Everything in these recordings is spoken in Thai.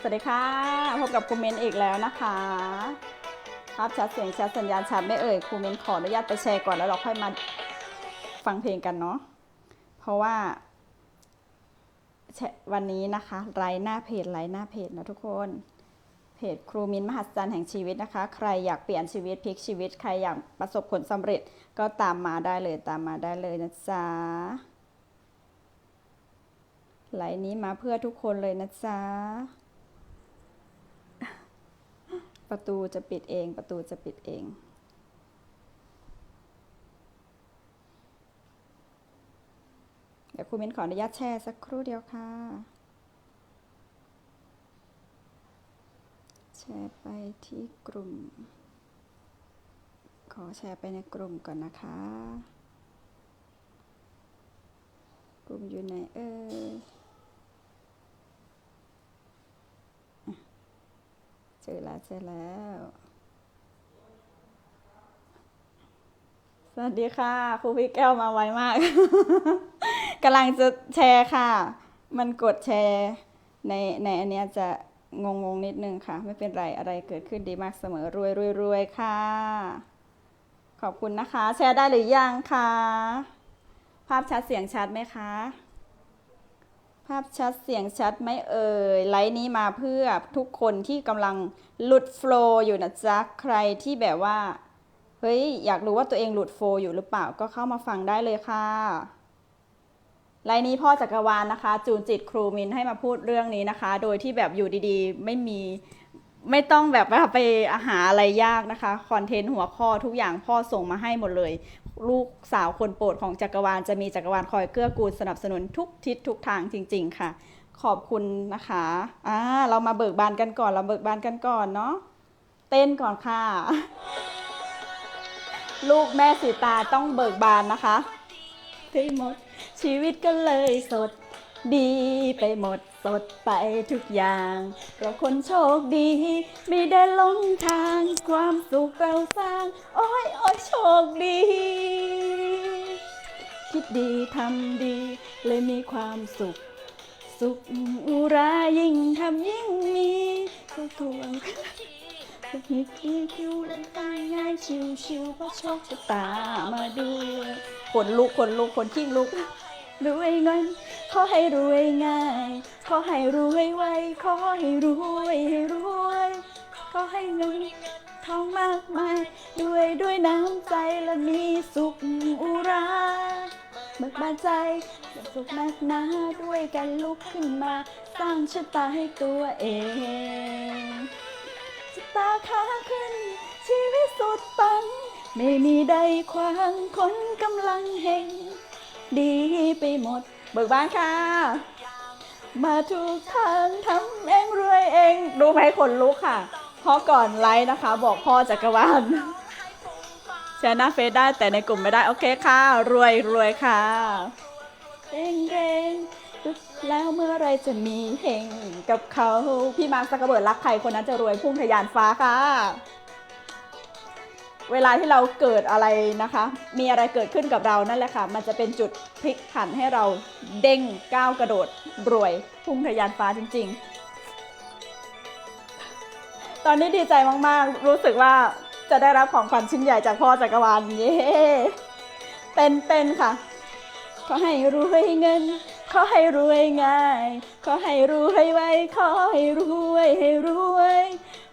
สวัสดีค่ะ พบกับครูเมนอีกแล้วนะคะ ภาพชัดเสียงชัดสัญญาณชัดไม่เอ่ยครูเมนขออนุญาตไปแชร์ก่อนแล้วเราค่อยมาฟังเพลงกันเนาะเพราะว่า วันนี้นะคะไลน์หน้าเพจไลน์หน้าเพจนะทุกคนเพจครูมินมหัศจรรย์แห่งชีวิตนะคะ ใครอยากเปลี่ยนชีวิตพลิกชีวิต ใครอยากประสบผลสำเร็จก็ตามมาได้เลยตามมาได้เลยนะจ๊ะไลน์นี้มาเพื่อทุกคนเลยนะจ๊ะ ประตูจะปิดเอง ประตูจะปิดเอง เดี๋ยวครูมิ้นขออนุญาตแชร์สักครู่เดียวค่ะ แชร์ไปที่กลุ่ม ขอแชร์ไปในกลุ่มก่อนนะคะ กลุ่มอยู่ไหนเอ่ยอะเจอแล้วเจอแล้ว สวัสดีค่ะครูพี่แก้วมาไวมาก กำลังจะแชร์ค่ะ มันกดแชร์ในในอันเนี้ยจะงงงนิดนึงค่ะ ไม่เป็นไรอะไรเกิดขึ้นดีมากเสมอรวยรวยรวยค่ะ ขอบคุณนะคะ แชร์ได้หรือยังคะ ภาพชัดเสียงชัดไหมคะ ภาพชัดเสียงชัดไหมเอ่ยไลฟ์นี้มาเพื่อทุกคนที่กำลังหลุดโฟล์อยู่นะจ๊ะใครที่แบบว่าเฮ้ยอยากรู้ว่าตัวเองหลุดโฟล์อยู่หรือเปล่าก็เข้ามาฟังได้เลยค่ะไลน์นี้พ่อจักรวาลนะคะ จูนจิตครูมินให้มาพูดเรื่องนี้นะคะ โดยที่แบบอยู่ดีๆ ไม่มีไม่ต้องแบบว่าไปหาอะไรยากนะคะคอนเทนต์หัวข้อทุกอย่างพ่อส่งมาให้หมดเลย ลูกสาวคนโปรดของจักรวาล จะมีจักรวาลคอยเกื้อกูลสนับสนุนทุกทิศทุกทางจริง ๆ ค่ะ ขอบคุณนะคะอ่าเรามาเบิกบานกันก่อน เราเบิกบานกันก่อนเนาะเต้นก่อนค่ะ ลูกแม่สีตาต้องเบิกบานนะคะไปหมดชีวิตก็เลยสดดีไปหมด สดไปทุกอย่างเราคนโชคดี ไม่ได้หลงทาง ความสุขเราสร้าง โอ้ยโอ้ยโชคดี คิดดีทำดี เลยมีความสุข สุขอุรายิ่งทำยิ่งมีทุกทวงคิดคิดคิวและตายง่ายชิวชิวเพราะโชคชะตามาด้วยขนลุกขนลุกขนขิ้งลุกรวยเงิน ขอให้รวยง่าย ขอให้รวยไว ขอให้รวยให้รวย ขอให้เงินทองมากมาย ด้วยด้วยน้ำใจและมีสุขอุราเบิกบานใจและสุขนักนาด้วยกันลุกขึ้นมา สร้างชะตาให้ตัวเองชะตาขาขึ้น ชีวิตสุดปัง ไม่มีใดขวางคนกำลังเฮงดีไปหมด เบิกบ้านค่ะ มาทุกทางทำเองรวยเองรู้ไหมคนลุกค่ะเพราะก่อนไลฟ์นะคะ บอกพ่อจักรวาลแชร์หน้าเฟซได้แต่ในกลุ่มไม่ได้ โอเคค่ะ รวยรวยค่ะเร่งเร่งแล้วเมื่อไรจะมีเฮงกับเขาพี่มาร์คซักกระเบิดรักใครคนนั้นจะรวยพุ่งทะยานฟ้าค่ะ เวลาที่เราเกิดอะไรนะคะ มีอะไรเกิดขึ้นกับเรานั่นแหละค่ะ มันจะเป็นจุดพลิกผันให้เราเด้งก้าวกระโดดรวยพุ่งทะยานฟ้าจริง ๆ ตอนนี้ดีใจมากๆ รู้สึกว่าจะได้รับของขวัญชิ้นใหญ่จากพ่อจักรวาลเย้เป็นเป็นค่ะ ขอให้รวยเงิน ขอให้รวยง่าย ขอให้รวยไวขอให้รวยให้รวย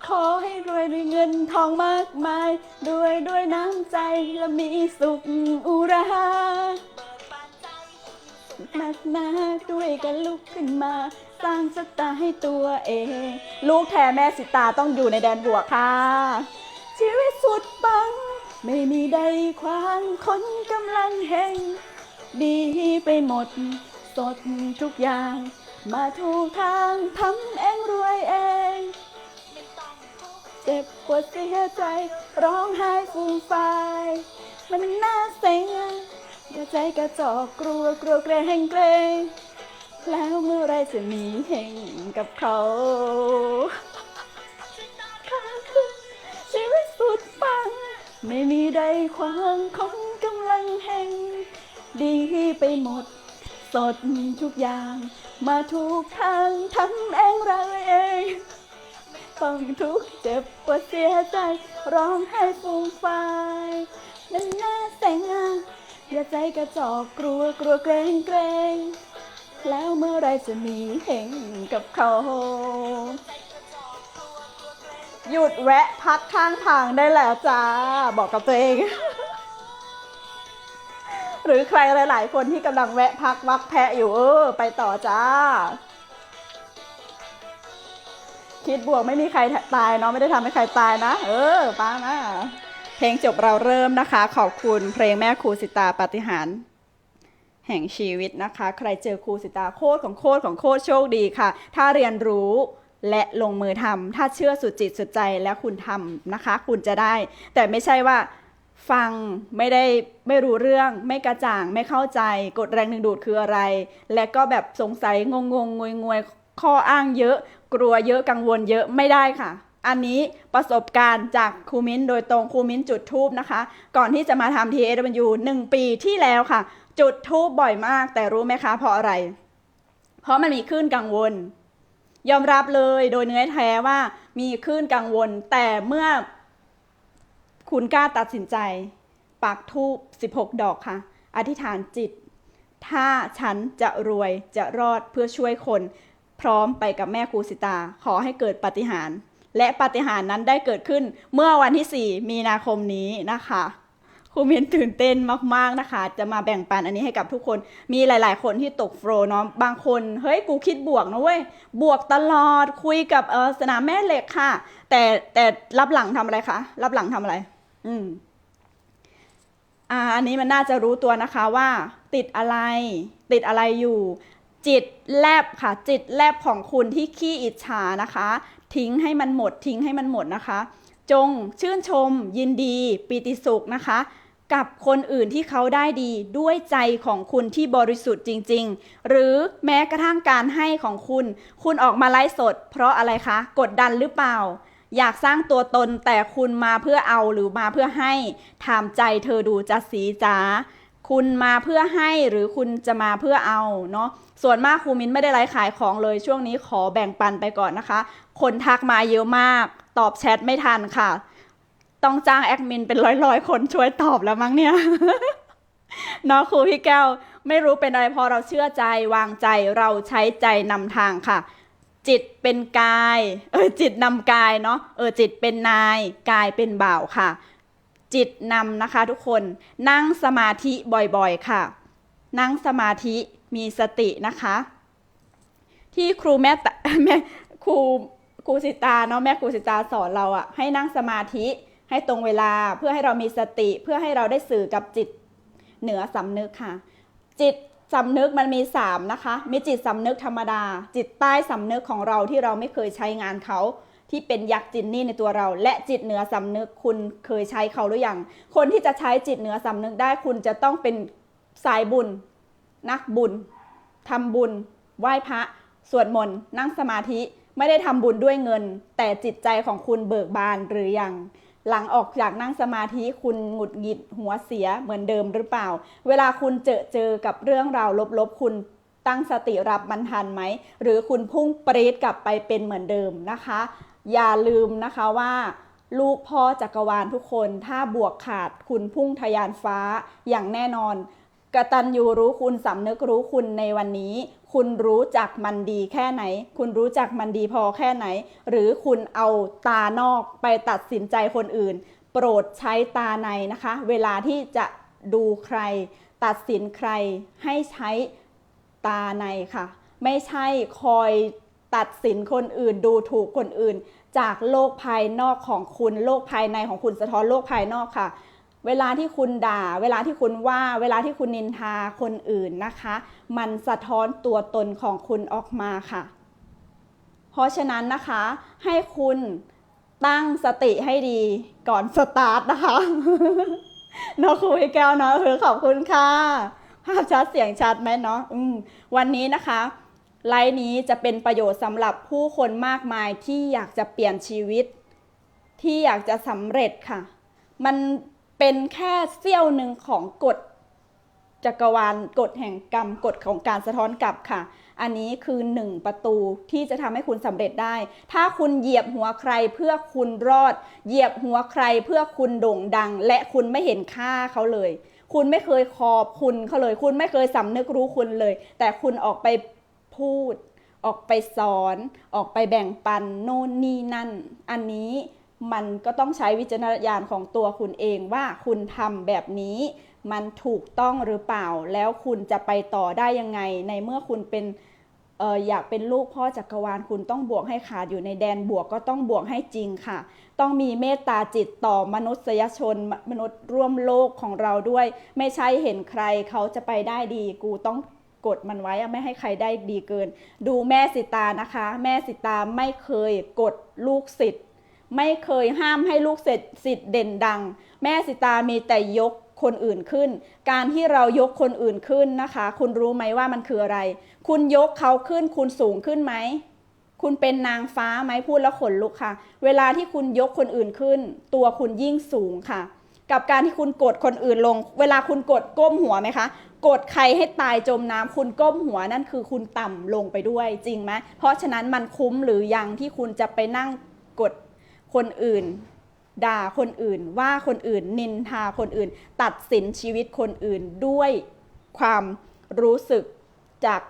ขอให้รวยด้วยเงินทองมากมายด้วยด้วยน้ำใจและมีสุขอุราหนักหนาด้วยกันลุกขึ้นมา สร้างชะตาให้ตัวเอง ลูกแท้แม่สิตาต้องอยู่ในแดนบวกค่ะ ชีวิตสุดปัง ไม่มีใดขวางคนกำลังแห่ง ดีไปหมด สดทุกอย่าง มาถูกทางทำเองรวยเอง เจ็บปวดเสียใจ ร้องไห้ฟูมฟาย มันน่าเซ็งใจกระจอกกลัวกลัวเกรงเกรงแล้วเมื่อไรจะมีเฮงกับเขาชีวิตสุดปัง ไม่มีใดขวางของกำลังแห่งดีไปหมดสสดทุกอย่าง มาทุกทางทำเองเราเอง ต้องทุกเจ็บปวดเสียใจ ร้องไห้ฟูมฟายนั่นน่าแต่งงานอย่าใจกระจอกกลัวกลัวเกรงเกรงแล้วเมื่อไรจะมีเห็งกับเขา หยุดแวะพักข้างทางได้แล้วจ้า บอกกับตัวเอง หรือใครหลาย ๆ คนที่กำลังแวะพักวักแพะอยู่เออไปต่อจ้า คิดบวกไม่มีใครตายเนาะไม่ได้ทำให้ใครตายนะ เออป้านะเพลงจบเราเริ่มนะคะ ขอบคุณเพลงแม่ครูสิตาปฏิหารแห่งชีวิตนะคะ ใครเจอครูสิตาโคตรของโคตรของโคตรโชคดีค่ะ ถ้าเรียนรู้และลงมือทำถ้าเชื่อสุดจิตสุดใจและคุณทำนะคะ คุณจะได้ แต่ไม่ใช่ว่าฟังไม่ได้ไม่รู้เรื่อง ไม่กระจ่างไม่เข้าใจกฎแรงดึงดูดคืออะไร และก็แบบสงสัยงงงงวยงวยข้ออ้างเยอะ กลัวเยอะกังวลเยอะไม่ได้ค่ะ อันนี้ประสบการณ์จากครูมิ้นโดยตรงครูมิ้นจุดทูบนะคะ ก่อนที่จะมาทำ TAW หนึ่งปีที่แล้วค่ะ จุดทูบบ่อยมาก แต่รู้ไหมคะเพราะอะไร เพราะมันมีคลื่นกังวล ยอมรับเลยโดยเนื้อแท้ว่ามีคลื่นกังวล แต่เมื่อคุณกล้าตัดสินใจ ปักทูบ16 ดอกค่ะ อธิษฐานจิต ถ้าฉันจะรวยจะรอดเพื่อช่วยคน พร้อมไปกับแม่ครูสิตา ขอให้เกิดปาฏิหารย์และปาฏิหารย์นั้นได้เกิดขึ้นเมื่อวันที่ 4 มีนาคมนี้นะคะครูมินตื่นเต้นมาก ๆนะคะ จะมาแบ่งปันอันนี้ให้กับทุกคน มีหลาย ๆ คนที่ตกโฟลว์เนาะ บางคน เฮ้ย กูคิดบวกนะเว้ย บวกตลอด คุยกับเออสนามแม่เหล็กค่ะ แต่แต่รับหลังทำอะไรคะ รับหลังทำอะไร อืม อ่า อันนี้มันน่าจะรู้ตัวนะคะว่า ติดอะไร ติดอะไรอยู่ จิตแลบค่ะ จิตแลบของคุณที่ขี้อิจฉานะคะ ทิ้งให้มันหมด ทิ้งให้มันหมดนะคะ จงชื่นชม ยินดีปีติสุขนะคะ กับคนอื่นที่เขาได้ดีด้วยใจของคุณที่บริสุทธิ์จริง ๆ หรือแม้กระทั่งการให้ของคุณ คุณออกมาไลฟ์สด เพราะอะไรคะ กดดันหรือเปล่าอยากสร้างตัวตนแต่คุณมาเพื่อเอาหรือมาเพื่อให้ถามใจเธอดูจะสีจ๋า คุณมาเพื่อให้หรือคุณจะมาเพื่อเอาเนาะส่วนมากครูมิ้นไม่ได้ไลฟ์ขายของเลยช่วงนี้ขอแบ่งปันไปก่อนนะคะ คนทักมาเยอะมาก ตอบแชทไม่ทันค่ะ ต้องจ้างแอดมินเป็นร้อยๆ คนช่วยตอบแล้วมั้งเนี่ยเนาะครูพี่แก้วไม่รู้เป็นอะไรพอเราเชื่อใจวางใจเราใช้ใจนำทางค่ะ จิตเป็นกายเออจิตนำกายเนาะเออจิตเป็นนาย กายเป็นบ่าวค่ะ จิตนำนะคะทุกคนนั่งสมาธิบ่อยๆค่ะ นั่งสมาธิมีสตินะคะ ที่ครูแม่ตะแม่ครูครูสิตาเนาะแม่ครูสิตาสอนเราอะให้นั่งสมาธิให้ตรงเวลาเพื่อให้เรามีสติเพื่อให้เราได้สื่อกับจิตเหนือสำนึกค่ะ จิตสำนึกมันมีสามนะคะ มีจิตสำนึกธรรมดา จิตใต้สำนึกของเราที่เราไม่เคยใช้งานเขา ที่เป็นยักษ์จินนี่ในตัวเรา และจิตเหนือสำนึกคุณเคยใช้เขาหรือยังคนที่จะใช้จิตเหนือสำนึกได้คุณจะต้องเป็นสายบุญ นักบุญทำบุญ ไหว้พระสวดมนต์นั่งสมาธิไม่ได้ทำบุญด้วยเงิน แต่จิตใจของคุณเบิกบานหรือยังหลังออกจากนั่งสมาธิคุณหงุดหงิดหัวเสียเหมือนเดิมหรือเปล่า เวลาคุณเจอเจอกับเรื่องราวลบๆ คุณตั้งสติรับมันทันไหม หรือคุณพุ่งปรีดกลับไปเป็นเหมือนเดิมนะคะ อย่าลืมนะคะว่า ลูกพ่อจักรวาลทุกคน ถ้าบวกขาดคุณพุ่งทะยานฟ้าอย่างแน่นอนกตัญญูรู้คุณสำนึกรู้คุณในวันนี้ คุณรู้จักมันดีแค่ไหน คุณรู้จักมันดีพอแค่ไหน หรือคุณเอาตานอกไปตัดสินใจคนอื่น โปรดใช้ตาในนะคะ เวลาที่จะดูใคร ตัดสินใครให้ใช้ตาในค่ะ ไม่ใช่คอย ตัดสินคนอื่นดูถูกคนอื่น จากโลกภายนอกของคุณโลกภายในของคุณสะท้อนโลกภายนอกค่ะ เวลาที่คุณด่า เวลาที่คุณว่า เวลาที่คุณนินทาคนอื่นนะคะ มันสะท้อนตัวตนของคุณออกมาค่ะ เพราะฉะนั้นนะคะให้คุณตั้งสติให้ดีก่อนสตาร์ทนะคะเนาะครูพี่แก้วเนาะเออขอบคุณค่ะ ภาพชัดเสียงชัดไหมเนาะวันนี้นะคะ ไลฟ์นี้จะเป็นประโยชน์สำหรับผู้คนมากมายที่อยากจะเปลี่ยนชีวิต ที่อยากจะสำเร็จค่ะ มันเป็นแค่เสี้ยวหนึ่งของกฎจักรวาลกฎแห่งกรรมกฎของการสะท้อนกลับค่ะ อันนี้คือหนึ่งประตูที่จะทำให้คุณสำเร็จได้ ถ้าคุณเหยียบหัวใครเพื่อคุณรอด เหยียบหัวใครเพื่อคุณโด่งดัง และคุณไม่เห็นค่าเขาเลย คุณไม่เคยขอบคุณเขาเลย คุณไม่เคยสำนึกรู้คุณเลย แต่คุณออกไป พูด ออกไปสอน ออกไปแบ่งปันโน่นนี่นั่น อันนี้มันก็ต้องใช้วิจารณญาณของตัวคุณเองว่าคุณทำแบบนี้มันถูกต้องหรือเปล่า แล้วคุณจะไปต่อได้ยังไง ในเมื่อคุณเป็นเอออยากเป็นลูกพ่อจักรวาลคุณต้องบวกให้ขาดอยู่ในแดนบวกก็ต้องบวกให้จริงค่ะ ต้องมีเมตตาจิตต่อมนุษยชนมนุษย์ร่วมโลกของเราด้วย ไม่ใช่เห็นใครเขาจะไปได้ดี กูต้อง กดมันไว้ไม่ให้ใครได้ดีเกิน ดูแม่สิตานะคะ แม่สิตาไม่เคยกดลูกศิษย์ไม่เคยห้ามให้ลูกเสร็จสิทธ์เด่นดัง แม่สิตามีแต่ยกคนอื่นขึ้น การที่เรายกคนอื่นขึ้นนะคะ คุณรู้ไหมว่ามันคืออะไร คุณยกเขาขึ้น คุณสูงขึ้นไหมคุณเป็นนางฟ้าไหมพูดแล้วขนลุกค่ะ เวลาที่คุณยกคนอื่นขึ้น ตัวคุณยิ่งสูงค่ะ กับการที่คุณกดคนอื่นลง เวลาคุณกดก้มหัวไหมคะ กดใครให้ตายจมน้ำคุณก้มหัวนั่นคือคุณต่ำลงไปด้วยจริงไหมเพราะฉะนั้นมันคุ้มหรือยังที่คุณจะไปนั่งกดคนอื่น ด่าคนอื่น ว่าคนอื่น นินทาคนอื่น ตัดสินชีวิตคนอื่นด้วยความรู้สึกจาก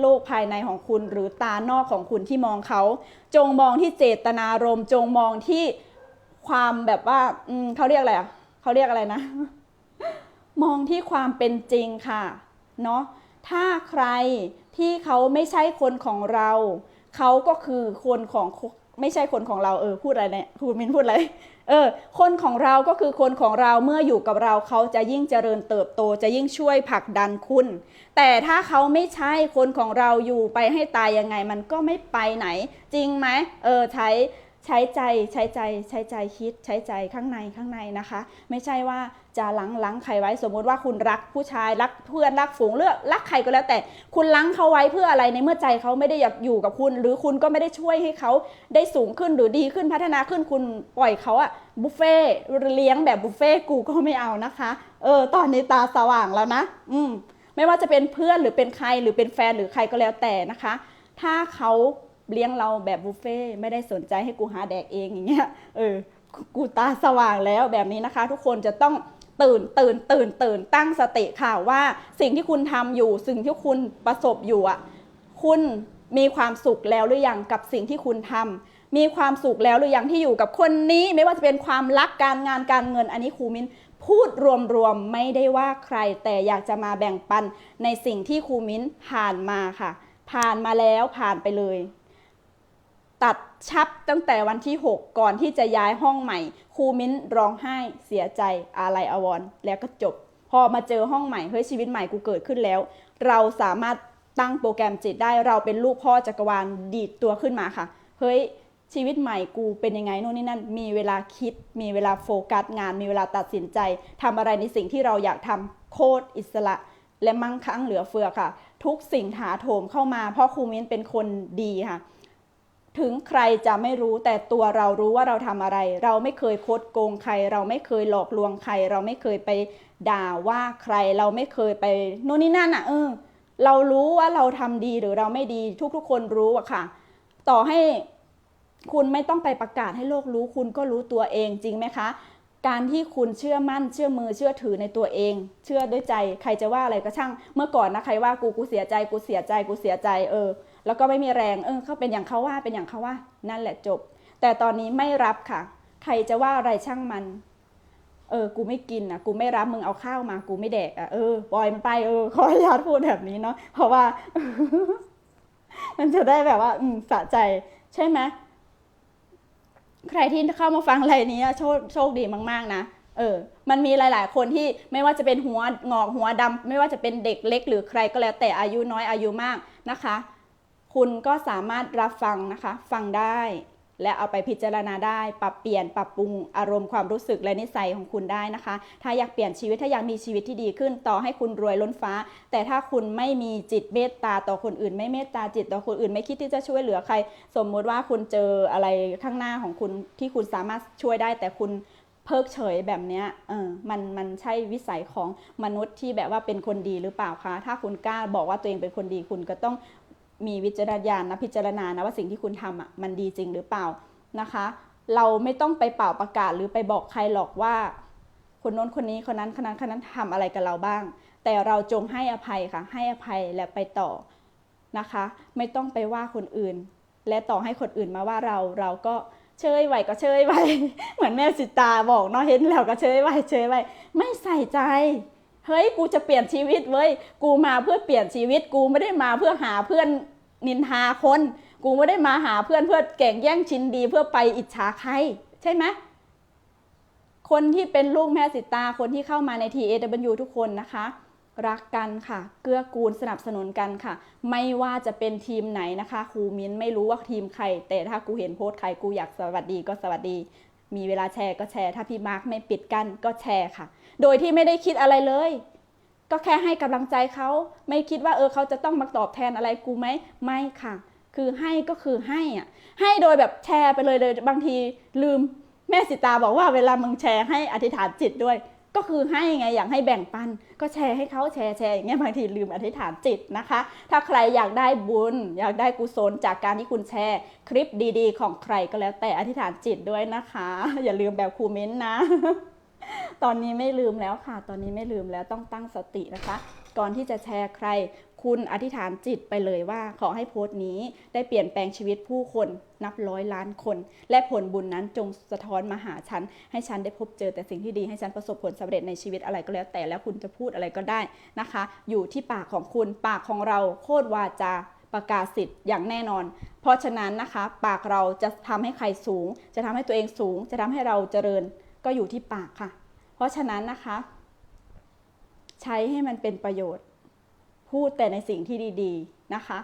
โลกภายในของคุณหรือตานอกของคุณที่มองเขา จงมองที่เจตนารมจงมองที่ความแบบว่าเขาเรียกอะไรอะเขาเรียกอะไรนะ มองที่ความเป็นจริงค่ะเนาะถ้าใครที่เขาไม่ใช่คนของเรา เขาก็คือคนของไม่ใช่คนของเราเออพูดอะไรเนี่ยคุณมินพูดอะไรเออคนของเราก็คือคนของเราเมื่ออยู่กับเราเขาจะยิ่งเจริญเติบโตจะยิ่งช่วยผลักดันคุณ แต่ถ้าเขาไม่ใช่คนของเราอยู่ไปให้ตายยังไงมันก็ไม่ไปไหน จริงไหมเออใช้ใช้ใจใช้ใจใช้ใจคิดใช้ใจข้างในข้างในนะคะ ไม่ใช่ว่า จะลังลังใครไว้ สมมติว่าคุณรักผู้ชายรักเพื่อนรักฝูงเลือกรักใครก็แล้วแต่ คุณลังเขาไว้เพื่ออะไรในเมื่อใจเขาไม่ได้อยากอยู่กับคุณ หรือคุณก็ไม่ได้ช่วยให้เขาได้สูงขึ้นหรือดีขึ้นพัฒนาขึ้นคุณปล่อยเขาอะบุฟเฟ่เลี้ยงแบบบุฟเฟ่กูก็ไม่เอานะคะ เออ ตอนนี้ตาสว่างแล้วนะ อืมไม่ว่าจะเป็นเพื่อนหรือเป็นใครหรือเป็นแฟนหรือใครก็แล้วแต่นะคะ ถ้าเขาเลี้ยงเราแบบบุฟเฟ่ไม่ได้สนใจให้กูหาแดกเองอย่างเงี้ยเออกูตาสว่างแล้วแบบนี้นะคะ ทุกคนจะต้อง ตื่นตื่นตื่นตื่นตั้งสติค่ะว่าสิ่งที่คุณทำอยู่ สิ่งที่คุณประสบอยู่อะคุณมีความสุขแล้วหรือยังกับสิ่งที่คุณทำมีความสุขแล้วหรือยังที่อยู่กับคนนี้ ไม่ว่าจะเป็นความรักการงานการเงินอันนี้ครูมินพูดรวมๆไม่ได้ว่าใคร แต่อยากจะมาแบ่งปันในสิ่งที่ครูมิ้นผ่านมาค่ะ ผ่านมาแล้วผ่านไปเลย ตัดชับตั้งแต่วันที่ 6 ก่อนที่จะย้ายห้องใหม่ ครูมิ้นร้องไห้เสียใจอาลัยอวรแล้วก็จบ พอมาเจอห้องใหม่เฮ้ยชีวิตใหม่กูเกิดขึ้นแล้ว เราสามารถตั้งโปรแกรมจิตได้เราเป็นลูกพ่อจักรวาลดีดตัวขึ้นมาค่ะเฮ้ยชีวิตใหม่กูเป็นยังไงโน่นนี่นั่น มีเวลาคิด มีเวลาโฟกัสงาน มีเวลาตัดสินใจทำอะไรในสิ่งที่เราอยากทำโคตรอิสระ และมั่งคั่งเหลือเฟือค่ะ ทุกสิ่งถาโถมเข้ามา เพราะครูมิ้นเป็นคนดีค่ะ ถึงใครจะไม่รู้แต่ตัวเรารู้ว่าเราทำอะไร เราไม่เคยคดโกงใคร เราไม่เคยหลอกลวงใคร เราไม่เคยไปด่าว่าใคร เราไม่เคยไปโน่นนี่นั่นอะเออเรารู้ว่าเราทำดีหรือเราไม่ดีทุกๆ คนรู้อะค่ะ ต่อให้คุณไม่ต้องไปประกาศให้โลกรู้ คุณก็รู้ตัวเองจริงไหมคะ การที่คุณเชื่อมั่น เชื่อมือเชื่อถือในตัวเอง เชื่อด้วยใจ ใครจะว่าอะไรก็ช่าง เมื่อก่อนนะใครว่ากูกูเสียใจกูเสียใจกูเสียใจเออ แล้วก็ไม่มีแรงเออเขาเป็นอย่างเขาว่าเป็นอย่างเขาว่า นั่นแหละจบ แต่ตอนนี้ไม่รับค่ะ ใครจะว่าอะไรช่างมัน เออ กูไม่กินอะกูไม่รับมึงเอาข้าวมา กูไม่แดกอะเออปล่อยมันไปเออขออนุญาตพูดแบบนี้เนาะเพราะว่า มันจะได้แบบว่า อืมสะใจ ใช่ไหมใครที่เข้ามาฟังอะไรนี้โชคโชคดีมาก ๆ นะ เออ มันมีหลาย ๆ คนที่ไม่ว่าจะเป็นหัวงอกหัวดำไม่ว่าจะเป็นเด็กเล็ก หรือใครก็แล้วแต่อายุน้อยอายุมากนะคะ คุณก็สามารถรับฟังนะคะ ฟังได้ และเอาไปพิจารณาได้ ปรับเปลี่ยนปรับปรุงอารมณ์ความรู้สึกและนิสัยของคุณได้นะคะ ถ้าอยากเปลี่ยนชีวิตถ้าอยากมีชีวิตที่ดีขึ้น ต่อให้คุณรวยล้นฟ้า แต่ถ้าคุณไม่มีจิตเมตตาต่อคนอื่น ไม่เมตตาจิตต่อคนอื่น ไม่คิดที่จะช่วยเหลือใคร สมมุติว่าคุณเจออะไรข้างหน้าของคุณที่คุณสามารถช่วยได้ แต่คุณเพิกเฉยแบบเนี้ยเออมันมันใช่วิสัยของมนุษย์ที่แบบว่าเป็นคนดีหรือเปล่าคะ ถ้าคุณกล้าบอกว่าตัวเองเป็นคนดีคุณก็ต้อง มีวิจารณญาณนะพิจารณานะว่าสิ่งที่คุณทำอะมันดีจริงหรือเปล่านะคะ เราไม่ต้องไปเป่าประกาศหรือไปบอกใครหรอกว่าคนโน้นคนนี้คนนั้นคนนั้นคนนั้นทำอะไรกับเราบ้าง แต่เราจงให้อภัยค่ะ ให้อภัยและไปต่อนะคะ ไม่ต้องไปว่าคนอื่น และต่อให้คนอื่นมาว่าเราเราก็เชยไหวก็เชยไหวเหมือนแม่สิตาบอกเนาะเห็นแล้วก็เชยไหวเชยไหวไม่ใส่ใจ เฮ้ยกูจะเปลี่ยนชีวิตเว้ยกูมาเพื่อเปลี่ยนชีวิตกูไม่ได้มาเพื่อหาเพื่อนนินทาคน กูไม่ได้มาหาเพื่อนเพื่อแก่งแย่งชินดีเพื่อไปอิจฉาใคร ใช่ไหมคนที่เป็นลูกแม่สิตาคนที่เข้ามาใน TAW ทุกคนนะคะ รักกันค่ะ เกื้อกูลสนับสนุนกันค่ะ ไม่ว่าจะเป็นทีมไหนนะคะครูมิ้นไม่รู้ว่าทีมใคร แต่ถ้ากูเห็นโพสต์ใครกูอยากสวัสดีก็สวัสดี มีเวลาแชร์ก็แชร์ ถ้าพี่มาร์คไม่ปิดกั้นก็แชร์ค่ะ โดยที่ไม่ได้คิดอะไรเลย ก็แค่ให้กำลังใจเขาไม่คิดว่าเออเขาจะต้องมาตอบแทนอะไรกูไหมไม่ค่ะ คือให้ก็คือให้อะให้โดยแบบแชร์ไปเลยเลยบางทีลืมแม่สิตาบอกว่าเวลามึงแชร์ให้อธิษฐานจิตด้วย ก็คือให้ไงอยากให้แบ่งปัน ก็แชร์ให้เขาแชร์แชร์อย่างเงี้ยบางทีลืมอธิษฐานจิตนะคะ ถ้าใครอยากได้บุญ อยากได้กุศลจากการที่คุณแชร์ คลิปดีๆ ของใครก็แล้วแต่อธิษฐานจิตด้วยนะคะ อย่าลืมแบบครูเม้นต์นะ ตอนนี้ไม่ลืมแล้วค่ะ ตอนนี้ไม่ลืมแล้วต้องตั้งสตินะคะ ก่อนที่จะแชร์ใคร คุณอธิษฐานจิตไปเลยว่า ขอให้โพสต์นี้ได้เปลี่ยนแปลงชีวิตผู้คนนับร้อยล้านคน และผลบุญนั้นจงสะท้อนมาหาฉัน ให้ฉันได้พบเจอแต่สิ่งที่ดีให้ฉันประสบผลสำเร็จในชีวิตอะไรก็แล้วแต่แล้วคุณจะพูดอะไรก็ได้นะคะ อยู่ที่ปากของคุณปากของเราโคตรวาจาประกาศสิทธิ์อย่างแน่นอน เพราะฉะนั้นนะคะ ปากเราจะทำให้ใครสูง จะทำให้ตัวเองสูง จะทำให้เราเจริญก็อยู่ที่ปากค่ะ เพราะฉะนั้นนะคะ ใช้ให้มันเป็นประโยชน์ พูดแต่ในสิ่งที่ดีๆนะคะ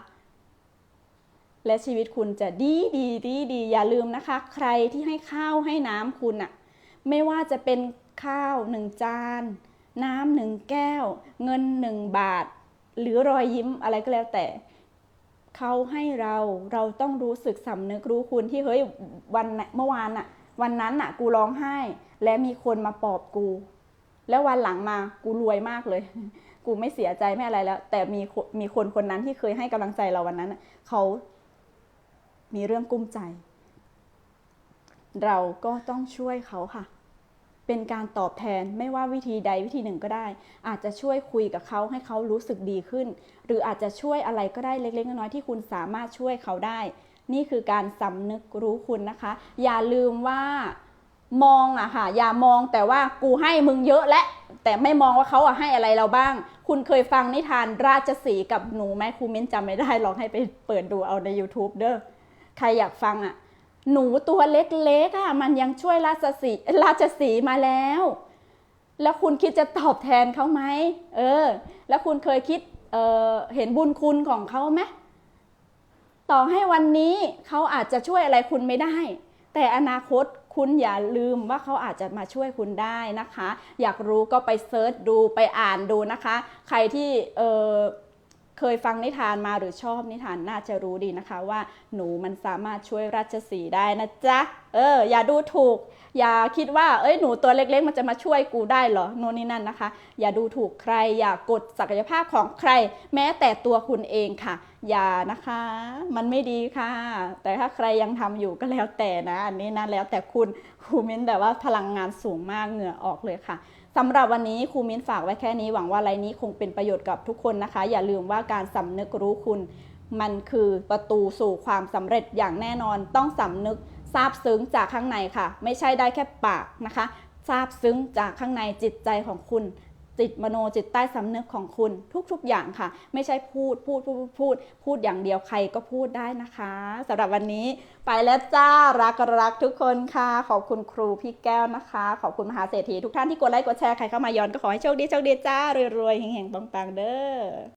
และชีวิตคุณจะดีดีดีดีอย่าลืมนะคะ ใครที่ให้ข้าวให้น้ำคุณอะไม่ว่าจะเป็นข้าวหนึ่งจาน น้ำหนึ่งแก้ว เงินหนึ่งบาท หรือรอยยิ้มอะไรก็แล้วแต่เขาให้เราเราต้องรู้สึกสำนึกรู้คุณที่เฮ้ยวันเมื่อวานอะวันนั้นอะกูร้องไห้ และมีคนมาปลอบกู แล้ววันหลังมากูรวยมากเลย กูไม่เสียใจไม่อะไรแล้ว แต่มีมีคนคนนั้นที่เคยให้กำลังใจเราวันนั้นเขามีเรื่องกุ้มใจ เราก็ต้องช่วยเขาค่ะ เป็นการตอบแทนไม่ว่าวิธีใดวิธีหนึ่งก็ได้ อาจจะช่วยคุยกับเขาให้เขารู้สึกดีขึ้น หรืออาจจะช่วยอะไรก็ได้เล็ก ๆ น้อยๆที่คุณสามารถช่วยเขาได้ นี่คือการสำนึกรู้คุณนะคะ อย่าลืมว่ามองอะค่ะ อย่ามองแต่ว่ากูให้มึงเยอะและ แต่ไม่มองว่าเขาอะให้อะไรเราบ้าง คุณเคยฟังนิทานราชสีกับหนูไหมครูมิ้นจำไม่ได้ลองให้ไปเปิดดูเอาใน YouTube เด้อใครอยากฟังอะหนูตัวเล็กๆอะมันยังช่วยราชสีราชสีมาแล้ว แล้วคุณคิดจะตอบแทนเขาไหมเออ แล้วคุณเคยคิดเออเห็นบุญคุณของเขาไหมต่อให้วันนี้เขาอาจจะช่วยอะไรคุณไม่ได้ แต่อนาคต คุณอย่าลืมว่าเขาอาจจะมาช่วยคุณได้นะคะ อยากรู้ก็ไปเซิร์ชดูไปอ่านดูนะคะ ใครที่เออเคยฟังนิทานมาหรือชอบนิทานน่าจะรู้ดีนะคะว่าหนูมันสามารถช่วยราชสีได้นะจ๊ะเออ อย่าดูถูก อย่าคิดว่า เอ้ย หนูตัวเล็กๆ มันจะมาช่วยกูได้เหรอ โน่นนี่นั่นนะคะ อย่าดูถูกใคร อย่ากดศักยภาพของใคร แม้แต่ตัวคุณเองค่ะ อย่านะคะ มันไม่ดีค่ะ แต่ถ้าใครยังทำอยู่ก็แล้วแต่นะ อันนี้นะแล้วแต่คุณครูมิ้นแต่ว่าพลังงานสูงมาก เหงื่อออกเลยค่ะสำหรับวันนี้ครูมิ้นฝากไว้แค่นี้ หวังว่าไลน์นี้คงเป็นประโยชน์กับทุกคนนะคะ อย่าลืมว่าการสำนึกรู้คุณ มันคือประตูสู่ความสำเร็จอย่างแน่นอน ต้องสำนึก ซาบซึ้งจากข้างในค่ะ ไม่ใช่ได้แค่ปากนะคะซาบซึ้งจากข้างในจิตใจของคุณ จิตมโนจิตใต้สำนึกของคุณทุกๆอย่างค่ะ ไม่ใช่พูดพูดพูดพูดพูด พูดอย่างเดียวใครก็พูดได้นะคะสำหรับวันนี้ไปแล้วจ้ารักรักทุกคนค่ะ ขอบคุณครูพี่แก้วนะคะ ขอบคุณมหาเศรษฐีทุกท่านที่กดไลค์กดแชร์ใครเข้ามาย้อนก็ขอให้โชคดีโชคดีจ้ารวยๆเฮงๆปังๆเด้อ